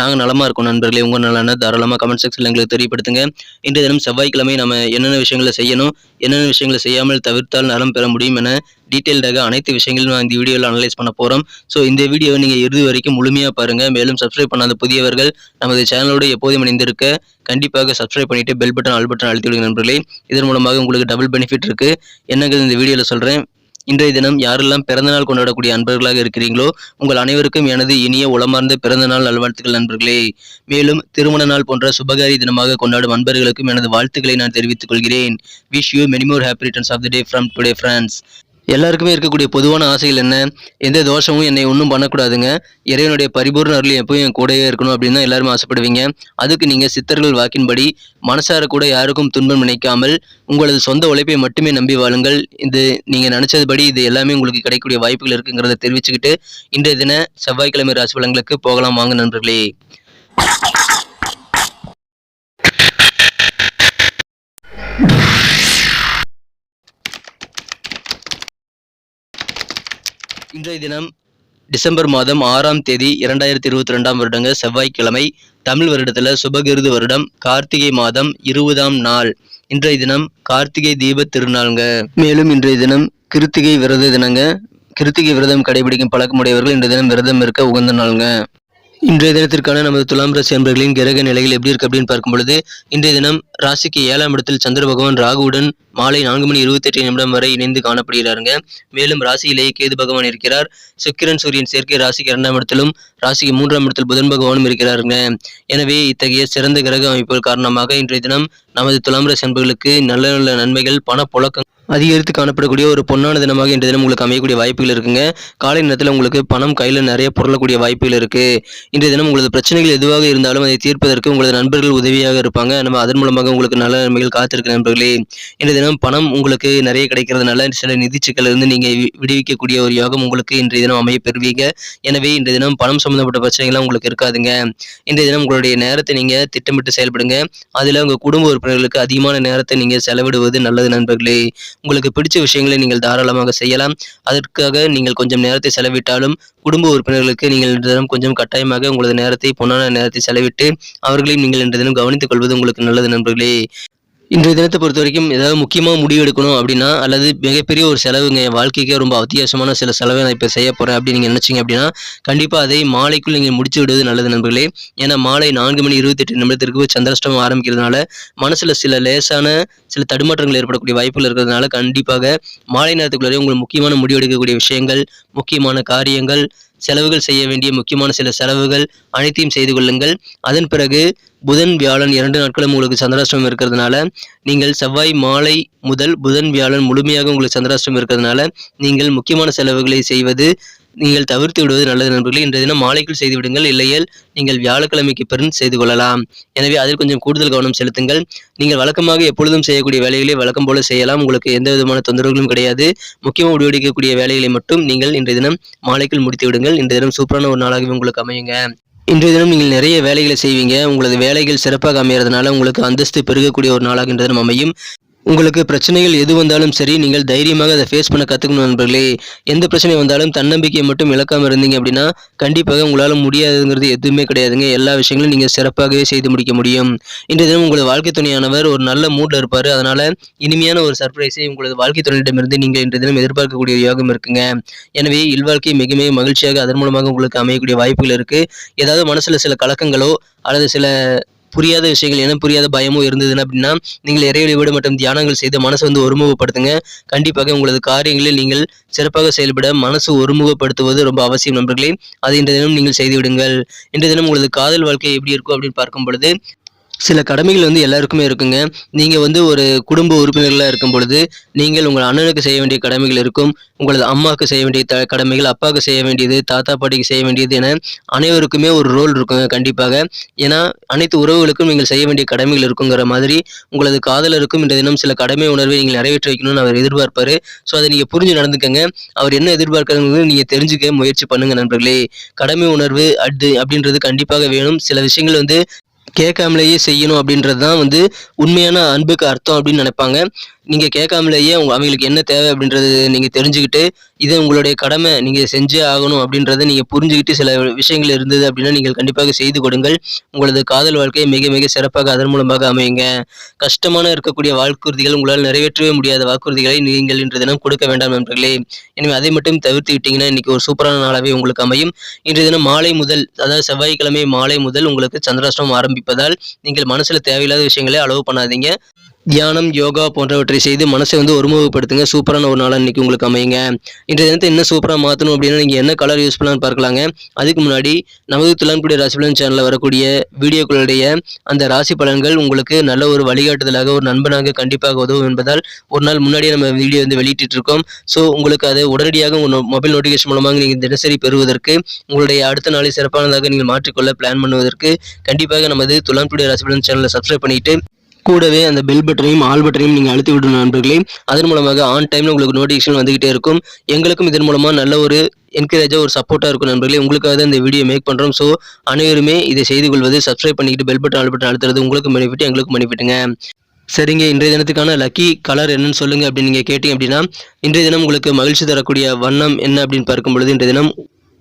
நாங்கள் நலமாக இருக்கோம் நண்பர்களே. உங்கள் நலன தாராளமாக கமெண்ட் செக்ஷனில் எங்களுக்கு தெரியப்படுத்துங்க. இன்றைய தினம் செவ்வாய்க்கிழமை நம்ம என்னென்ன விஷயங்களை செய்யணும் என்னென்ன விஷயங்களை செய்யாமல் தவிர்த்தால் நலம் பெற முடியும் என டீட்டெயில்டாக அனைத்து விஷயங்களும் நான் இந்த வீடியோவில் அனலைஸ் பண்ண போகிறோம் ஸோ இந்த வீடியோவை நீங்கள் இறுதி வரைக்கும் முழுமையாக பாருங்கள் மேலும் சப்ஸ்கிரைப் பண்ணாத புதியவர்கள் நமது சேனலோடு எப்போதும் இணைந்திருக்க கண்டிப்பாக சப்ஸ்கிரைப் பண்ணிட்டு பெல் பட்டன் ஆல் பட்டன் அழுத்தி விடுங்க நண்பர்களே. இதன் மூலமாக உங்களுக்கு டபுள் பெனிஃபிட் இருக்குது என்னங்கிறது இந்த வீடியோவில் சொல்கிறேன் இன்றைய தினம் யாரெல்லாம் பிறந்தநாள் கொண்டாடக்கூடிய அன்பர்களாக இருக்கிறீங்களோ உங்கள் அனைவருக்கும் எனது இனிய உளமார்ந்த பிறந்தநாள் நல்வாழ்த்துக்கள் நண்பர்களே. மேலும் திருமண நாள் போன்ற சுபகாரி தினமாக கொண்டாடும் அன்பர்களுக்கும் எனது வாழ்த்துக்களை நான் தெரிவித்துக் கொள்கிறேன். Wish you many more happy returns of the day from today friends எல்லாருக்குமே இருக்கக்கூடிய பொதுவான ஆசைகள் என்ன? எந்த தோஷமும் என்னை ஒன்றும் பண்ணக்கூடாதுங்க. இறைவனுடைய பரிபூர்ண அருள் எப்பவும் என் கூடவே இருக்கணும் அப்படின்னு தான் எல்லாருமே ஆசைப்படுவீங்க. அதுக்கு நீங்கள் சித்தர்கள் வாக்கின்படி மனசார கூட யாருக்கும் துன்பம் நினைக்காமல் உங்களது சொந்த உழைப்பை மட்டுமே நம்பி வாழுங்கள். இது நீங்கள் நினச்சதுபடி இது எல்லாமே உங்களுக்கு கிடைக்கக்கூடிய வாய்ப்புகள் இருக்குங்கிறத தெரிவிச்சுக்கிட்டு இன்றைய தின செவ்வாய்க்கிழமை ராசி பலன்களுக்கு போகலாம். வாங்க நண்பர்களே. இன்றைய தினம் டிசம்பர் மாதம் ஆறாம் தேதி இரண்டாயிரத்தி இருபத்தி ரெண்டாம் வருடங்க செவ்வாய்க்கிழமை தமிழ் வருடத்தில் சுபகிருது வருடம் கார்த்திகை மாதம் இருபதாம் நாள். இன்றைய தினம் கார்த்திகை தீப திருநாளுங்க. மேலும் இன்றைய தினம் கிருத்திகை விரத தினங்க. கிருத்திகை விரதம் கடைபிடிக்கும் பழக்கமுடையவர்கள் இன்றைய தினம் விரதம் இருக்க உகந்த நாளுங்க. இன்றைய தினத்திற்கான நமது துலாம் ராசி அன்பர்களின் கிரக நிலைகள் எப்படி இருக்கு அப்படின்னு பார்க்கும் பொழுது இன்றைய தினம் ராசிக்கு ஏழாம் இடத்தில் சந்திர பகவான் ராகுவுடன் மாலை நான்கு மணி இருபத்தி எட்டு நிமிடம் வரை இணைந்து காணப்படுகிறாருங்க. மேலும் ராசியிலேயே கேது பகவான் இருக்கிறார். சுக்கிரன் சூரியன் சேர்க்கை ராசிக்கு இரண்டாம் இடத்திலும் ராசிக்கு மூன்றாம் இடத்தில் புதன் பகவானும் இருக்கிறாருங்க. எனவே இத்தகைய சிறந்த கிரக அமைப்புகள் காரணமாக இன்றைய தினம் நமது துலாம் ராசி அன்பர்களுக்கு நல்ல நல்ல நன்மைகள் பணப்புழக்கம் அதிகரித்து காணப்படக்கூடிய ஒரு பொன்னான தினமாக இன்றைய தினம் உங்களுக்கு அமையக்கூடிய வாய்ப்புகள் இருக்குங்க. காலை நேரத்தில் உங்களுக்கு பணம் கையில் நிறைய பொருளக்கூடிய வாய்ப்புகள் இருக்குது இன்றைய தினம் உங்களது பிரச்சனைகள் எதுவாக இருந்தாலும் அதை தீர்ப்பதற்கு உங்களது நண்பர்கள் உதவியாக இருப்பாங்க. நம்ம அதன் மூலமாக உங்களுக்கு நல்ல நன்மைகள் காத்திருக்க நண்பர்களே இன்றைய தினம் பணம் உங்களுக்கு நிறைய கிடைக்கிறதுனால சில நிதி சிக்கலிருந்து நீங்கள் வி- விடுவிக்கக்கூடிய ஒரு யோகம் உங்களுக்கு இன்றைய தினம் அமைய பெறுவீங்க. எனவே இன்றைய தினம் பணம் சம்பந்தப்பட்ட பிரச்சனைகள்லாம் உங்களுக்கு இருக்காதுங்க. இன்றைய தினம் உங்களுடைய நேரத்தை நீங்கள் திட்டமிட்டு செயல்படுங்க. அதில் உங்கள் குடும்ப உறுப்பினர்களுக்கு அதிகமான நேரத்தை நீங்கள் செலவிடுவது நல்லது நண்பர்களே. உங்களுக்கு பிடிச்ச விஷயங்களை நீங்கள் தாராளமாக செய்யலாம். அதற்காக நீங்கள் கொஞ்சம் நேரத்தை செலவிட்டாலும் குடும்ப உறுப்பினர்களுக்கு நீங்கள் இன்று தினம் கொஞ்சம் கட்டாயமாக உங்களது நேரத்தை பொன்னான நேரத்தை செலவிட்டு அவர்களையும் நீங்கள் இன்று தினம் கவனித்துக் கொள்வது உங்களுக்கு நல்லது நண்பர்களே. இன்றைய தினத்தை பொறுத்த வரைக்கும் ஏதாவது முக்கியமாக முடிவு எடுக்கணும் அப்படின்னா அல்லது மிகப்பெரிய ஒரு செலவுங்க என் வாழ்க்கைக்கே ரொம்ப அத்தியாவசியமான சில செலவை நான் இப்போ செய்ய போகிறேன் அப்படின்னு நீங்கள் நினச்சிங்க அப்படின்னா கண்டிப்பாக அதை மாலைக்குள் நீங்கள் முடிச்சு விடுவது நல்லது நண்பர்களே. ஏன்னா மாலை நான்கு மணி இருபத்தெட்டு நிமிடத்திற்கு சந்திரஷ்டமம் ஆரம்பிக்கிறதுனால மனசில் சில லேசான சில தடுமாற்றங்கள் ஏற்படக்கூடிய வாய்ப்புகள் இருக்கிறதுனால கண்டிப்பாக மாலை நேரத்துக்குள்ளே உங்களுக்கு முக்கியமான முடிவு எடுக்கக்கூடிய விஷயங்கள் முக்கியமான காரியங்கள் செலவுகள் செய்ய வேண்டிய முக்கியமான சில செலவுகள் அனைத்தையும் செய்து கொள்ளுங்கள். அதன் பிறகு புதன் வியாழன் இரண்டு நாட்களும் உங்களுக்கு சந்திராஷ்டிரம் இருக்கிறதுனால நீங்கள் செவ்வாய் மாலை முதல் புதன் வியாழன் முழுமையாக உங்களுக்கு சந்திராஷ்டிரம் இருக்கிறதுனால நீங்கள் முக்கியமான செலவுகளை செய்வது நீங்கள் தவிர்த்து விடுவது நல்லது நண்பர்களே. இன்றைய தினம் மாலைக்குள் செய்து விடுங்கள் இல்லையேல் நீங்கள் வியாழக்கிழமைக்கு பெரும் செய்து கொள்ளலாம். எனவே அதில் கொஞ்சம் கூடுதல் கவனம் செலுத்துங்கள். நீங்கள் வழக்கமாக எப்பொழுதும் செய்யக்கூடிய வேலைகளை வழக்கம் போல செய்யலாம். உங்களுக்கு எந்த விதமான தொந்தரவுகளும் கிடையாது. முக்கியமாக முடிவெடுக்கக்கூடிய வேலைகளை மட்டும் நீங்கள் இன்றைய தினம் மாலைக்குள் முடித்து விடுங்கள். இன்றைய தினம் சூப்பரான ஒரு நாளாகவே உங்களுக்கு அமையுங்க. இன்றைய தினம் நீங்கள் நிறைய வேலைகளை செய்வீங்க. உங்களது வேலைகள் சிறப்பாக அமையறதுனால உங்களுக்கு அந்தஸ்து பெருகக்கூடிய ஒரு நாளாகின்றது அமையும். உங்களுக்கு பிரச்சனைகள் எது வந்தாலும் சரி நீங்கள் தைரியமாக அதை ஃபேஸ் பண்ண கற்றுக்கணும் நண்பர்களே. எந்த பிரச்சனை வந்தாலும் தன்னம்பிக்கையை மட்டும் இழக்காமல் இருந்தீங்க அப்படின்னா கண்டிப்பாக உங்களால் முடியாதுங்கிறது எதுவுமே கிடையாதுங்க. எல்லா விஷயங்களும் நீங்கள் சிறப்பாகவே செய்து முடிக்க முடியும். இன்றைய தினம் உங்களது வாழ்க்கை துணையானவர் ஒரு நல்ல மூடில் இருப்பார். அதனால் இனிமையான ஒரு சர்ப்ரைஸை உங்களது வாழ்க்கை துணையிடமிருந்து நீங்கள் இன்றைய தினம் எதிர்பார்க்கக்கூடிய யோகம் இருக்குங்க. எனவே இல்வாழ்க்கை மிக மிக மகிழ்ச்சியாக அதன் மூலமாக உங்களுக்கு அமையக்கூடிய வாய்ப்புகள் இருக்குது ஏதாவது மனசில் சில கலக்கங்களோ அல்லது சில புரியாத விஷயங்கள் என்ன புரியாத பயமும் இருந்ததுன்னா அப்படின்னா நீங்கள் இறை வழிபாடு மற்றும் தியானங்கள் செய்து மனசை வந்து ஒருமுகப்படுத்துங்க. கண்டிப்பாக உங்களது காரியங்களில் நீங்கள் சிறப்பாக செயல்பட மனசு ஒருமுகப்படுத்துவது ரொம்ப அவசியம் நண்பர்களே. அதை இன்றைய தினம் நீங்கள் செய்து விடுங்கள் இன்றைய தினம் உங்களது காதல் வாழ்க்கை எப்படி இருக்கும் அப்படின்னு பார்க்கும் பொழுது சில கடமைகள் வந்து எல்லாருக்குமே இருக்குங்க. நீங்கள் வந்து ஒரு குடும்ப உறுப்பினர்களாக இருக்கும் பொழுது நீங்கள் உங்கள் அண்ணனுக்கு செய்ய வேண்டிய கடமைகள் இருக்கும். உங்களது அம்மாவுக்கு செய்ய வேண்டிய த கடமைகள் அப்பாவுக்கு செய்ய வேண்டியது தாத்தா பாட்டிக்கு செய்ய வேண்டியது என அனைவருக்குமே ஒரு ரோல் இருக்குங்க கண்டிப்பாக. ஏன்னா அனைத்து உறவுகளுக்கும் நீங்கள் செய்ய வேண்டிய கடமைகள் இருக்குங்கிற மாதிரி உங்களது காதலருக்கும் இந்த தினம் சில கடமை உணர்வை நீங்கள் நிறைவேற்றி வைக்கணும்னு அவர் எதிர்பார்ப்பாரு. ஸோ அதை நீங்கள் புரிஞ்சு நடந்துக்கங்க. அவர் என்ன எதிர்பார்க்கறதுங்கிறது நீங்கள் தெரிஞ்சுக்க முயற்சி பண்ணுங்க நண்பர்களே. கடமை உணர்வு அடு அப்படின்றது கண்டிப்பாக வேணும். சில விஷயங்கள் வந்து கேட்காமலேயே செய்யணும் அப்படின்றது தான் வந்து உண்மையான அன்புக்கு அர்த்தம் அப்படின்னு நினைப்பாங்க. நீங்கள் கேட்காமலேயே உங்கள் அவங்களுக்கு என்ன தேவை அப்படின்றது நீங்கள் தெரிஞ்சுக்கிட்டு இது உங்களுடைய கடமை நீங்கள் செஞ்சே ஆகணும் அப்படின்றத நீங்கள் புரிஞ்சுக்கிட்டு சில விஷயங்கள் இருந்தது அப்படின்னா நீங்கள் கண்டிப்பாக செய்து கொடுங்கள். உங்களது காதல் வாழ்க்கையை மிக மிக சிறப்பாக அதன் மூலமாக அமையுங்க. கஷ்டமான இருக்கக்கூடிய வாக்குறுதிகள் உங்களால் நிறைவேற்றவே முடியாத வாக்குறுதிகளை நீங்கள் இன்று தினம் கொடுக்க வேண்டாம் நண்பர்களே. எனவே அதை மட்டும் தவிர்த்து விட்டீங்கன்னா இன்னைக்கு ஒரு சூப்பரான நாளாகவே உங்களுக்கு அமையும். இன்று தினம் மாலை முதல் அதாவது செவ்வாய்க்கிழமை மாலை முதல் உங்களுக்கு சந்திராஷ்டிரம் ஆரம்பிப்பதால் நீங்கள் மனசில் தேவையில்லாத விஷயங்களை அளவு பண்ணாதீங்க. தியானம் யோகா போன்றவற்றை செய்து மனசை வந்து ஒருமுகப்படுத்துங்க. சூப்பரான ஒரு நாளாக இன்றைக்கி உங்களுக்கு அமையுங்க. இன்றைய தினத்தை இன்னும் சூப்பராக மாற்றணும் அப்படின்னா நீங்கள் என்ன கலர் யூஸ் பண்ணலாம்னு பார்க்கலாங்க. அதுக்கு முன்னாடி நமது துலான்குடி ராசி பலன் சேனலில் வரக்கூடிய வீடியோக்களுடைய அந்த ராசி பலன்கள் உங்களுக்கு நல்ல ஒரு வழிகாட்டுதலாக ஒரு நண்பனாக கண்டிப்பாக உதவும் என்பதால் ஒரு நாள் முன்னாடியே நம்ம வீடியோ வந்து வெளியிட்டு இருக்கோம். ஸோ உங்களுக்கு அதை உடனடியாக உங்கள் மொபைல் நோட்டிஃபிகேஷன் மூலமாக நீங்கள் தினசரி பெறுவதற்கு உங்களுடைய அடுத்த நாளை சிறப்பானதாக நீங்கள் மாற்றிக்கொள்ள பிளான் பண்ணுவதற்கு கண்டிப்பாக நமது துலான்குடி ராசி பலன் சேனலை சப்ஸ்கிரைப் பண்ணிட்டு கூடவே அந்த பெல் பட்டனையும் ஆல் பட்டனையும் நீங்கள் அழுத்தி விடணும் நண்பர்களே. அதன் மூலமாக ஆன் டைமில் உங்களுக்கு நோட்டிஃபிகேஷன் வந்துகிட்டே இருக்கும். எங்களுக்கும் இதன் மூலமாக நல்ல ஒரு என்கரேஜாக ஒரு சப்போர்ட்டாக இருக்கும் நண்பர்களே. உங்களுக்காக தான் இந்த வீடியோ மேக் பண்ணுறோம் ஸோ அனைவருமே இதை செய்து கொள்வது சப்ஸ்கிரைப் பண்ணிக்கிட்டு பெல் பட்டன் ஆல் பட்டன் அழுத்துறது உங்களுக்கு பெனிஃபிட் எங்களுக்கும் பெனிஃபிட்டுங்க சரிங்க இன்றைய தினத்துக்கான லக்கி கலர் என்னன்னு சொல்லுங்கள் அப்படின்னு நீங்கள் கேட்டீங்க அப்படின்னா இன்றைய தினம் உங்களுக்கு மகிழ்ச்சி தரக்கூடிய வண்ணம் என்ன அப்படின்னு பார்க்கும் பொழுது இன்றைய தினம்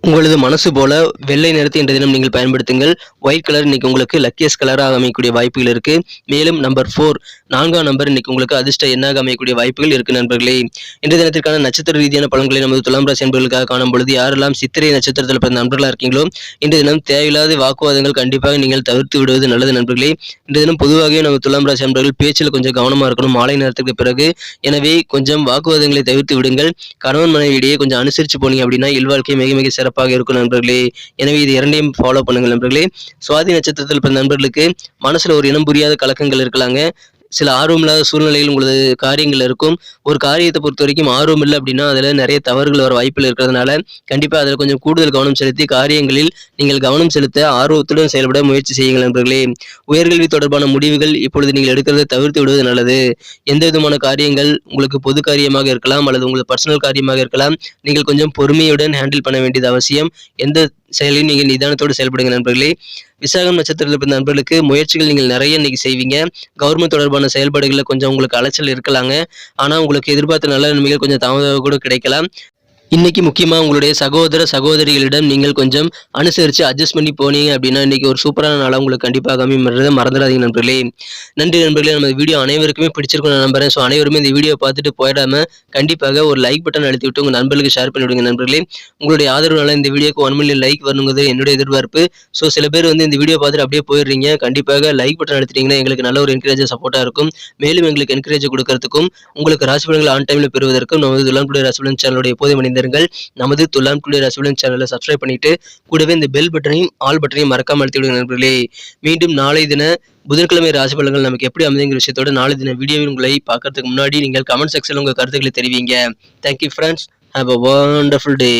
உங்களது மனசு போல வெள்ளை நிறத்தை இன்றைய தினம் நீங்கள் பயன்படுத்துங்கள். ஒயிட் கலர் இன்னைக்கு உங்களுக்கு லக்கியஸ்ட் கலராக அமையக்கூடிய வாய்ப்புகள் இருக்கு. மேலும் நம்பர் ஃபோர் நான்காம் நம்பர் இன்னைக்கு உங்களுக்கு அதிர்ஷ்ட எண்ணாக அமையக்கூடிய வாய்ப்புகள் இருக்கு நண்பர்களே. இன்றைய தினத்திற்கான நட்சத்திர ரீதியான பலன்களை நமது துலாம் ராசி என்பவர்களுக்காக காணும் பொழுது யாரெல்லாம் சித்திரை நட்சத்திரத்தில் பிறந்த நண்பர்களாக இருக்கீங்களோ இன்றைய தினம் தேவையில்லாத வாக்குவாதங்கள் கண்டிப்பாக நீங்கள் தவிர்த்து விடுவது நல்லது நண்பர்களே. இன்றைய தினம் பொதுவாகவே நம்ம துலாம் ராசி நண்பர்கள் பேச்சில் கொஞ்சம் கவனமாக இருக்கணும் மாலை நேரத்துக்கு பிறகு. எனவே கொஞ்சம் வாக்குவாதங்களை தவிர்த்து விடுங்கள். கணவன் மனைவியிடையே கொஞ்சம் அனுசரித்து போனீங்க அப்படின்னா இல்வாழ்க்கை மிக மிக சிறப்பு சிறப்பாக இருக்கும் நண்பர்களே. எனவே இது இரண்டையும் ஃபாலோ பண்ணுங்கள் நண்பர்களே. சுவாதி நட்சத்திரத்தில் பிறந்த நண்பர்களுக்கு மனசுல ஒரு இனம் புரியாத கலக்கங்கள் இருக்கலாங்க. சில ஆர்வம் இல்லாத சூழ்நிலையில் உங்களது காரியங்கள் இருக்கும். ஒரு காரியத்தை பொறுத்த வரைக்கும் ஆர்வம் இல்லை அப்படின்னா அதில் நிறைய தவறுகள் வர வாய்ப்புகள் இருக்கிறதுனால கண்டிப்பாக அதில் கொஞ்சம் கூடுதல் கவனம் செலுத்தி காரியங்களில் நீங்கள் கவனம் செலுத்த ஆர்வத்துடன் செயல்பட முயற்சி செய்யுங்கள் நண்பர்களே. உயர்கல்வி தொடர்பான முடிவுகள் இப்பொழுது நீங்கள் எடுக்கிறதை தவிர்த்து விடுவது நல்லது. எந்த விதமான காரியங்கள் உங்களுக்கு பொது காரியமாக இருக்கலாம் அல்லது உங்களுக்கு பர்சனல் காரியமாக இருக்கலாம். நீங்கள் கொஞ்சம் பொறுமையுடன் ஹேண்டில் பண்ண வேண்டியது அவசியம். எந்த செயலையும் நீங்கள் நிதானத்தோடு செயல்படுங்க நண்பர்களே. விசாகம் நட்சத்திரத்தில் பிறந்த நண்பர்களுக்கு முயற்சிகள் நீங்கள் நிறைய இன்னைக்கு செய்வீங்க. கவர்மெண்ட் தொடர்பான செயல்பாடுகளில் கொஞ்சம் உங்களுக்கு அலைச்சல் இருக்கலாங்க. ஆனால் உங்களுக்கு எதிர்பார்த்த நல்ல நன்மைகள் கொஞ்சம் தாமதமாக கூட கிடைக்கலாம். இன்னைக்கு முக்கியமாக உங்களுடைய சகோதர சகோதரிகளிடம் நீங்கள் கொஞ்சம் அனுசரித்து அட்ஜஸ்ட் பண்ணி போனீங்க அப்படின்னா இன்னைக்கு ஒரு சூப்பரான நாளாக உங்களுக்கு கண்டிப்பாக அமையும் மறந்துடாதீங்க நண்பர்களே. நன்றி நண்பர்களே. நம்ம வீடியோ அனைவருக்குமே பிடிச்சிருக்கும் நான் நம்புறேன். ஸோ அனைவருமே இந்த வீடியோ பார்த்துட்டு போயிடாம கண்டிப்பாக ஒரு லைக் பட்டன் அழுத்தி விட்டு உங்கள் நண்பர்களுக்கு ஷேர் பண்ணி விடுங்க நண்பர்களே. உங்களுடைய ஆதரவுனால இந்த வீடியோக்கு ஒன் மில்லியன் லைக் வரணுங்கிறது என்னுடைய எதிர்பார்ப்பு. ஸோ சில பேர் வந்து இந்த வீடியோ பார்த்துட்டு அப்படியே போயிடுறீங்க. கண்டிப்பாக லைக் பட்டன் அழுத்திட்டீங்கன்னா எங்களுக்கு நல்ல ஒரு என்கரேஜ் சப்போர்ட்டாக இருக்கும். மேலும் எங்களுக்கு என்கரேஜ் கொடுக்கறதுக்கும் உங்களுக்கு ராசிபலன்கள் ஆன் டைமில் பெறுவதற்கும் நமது துலாம்புடைய ராசிபலன் சேனலுடைய போதை மனித இணைந்திருங்கள். நமது துலாம் டுடே ராசி சேனலை சப்ஸ்கிரைப் பண்ணிட்டு கூடவே இந்த பெல் பட்டனையும் ஆல் பட்டனையும் மறக்காம அழுத்தி விடுங்க நண்பர்களே. மீண்டும் நாளை தின புதன்கிழமை ராசி பலன்கள் நமக்கு எப்படி அமைதுங்கிற விஷயத்தோட நாளை தின வீடியோவில் உங்களை பார்க்கறதுக்கு முன்னாடி நீங்கள் கமெண்ட் செக்ஷனில் உங்கள் கருத்துக்களை தெரிவிங்க. Thank you friends have a wonderful day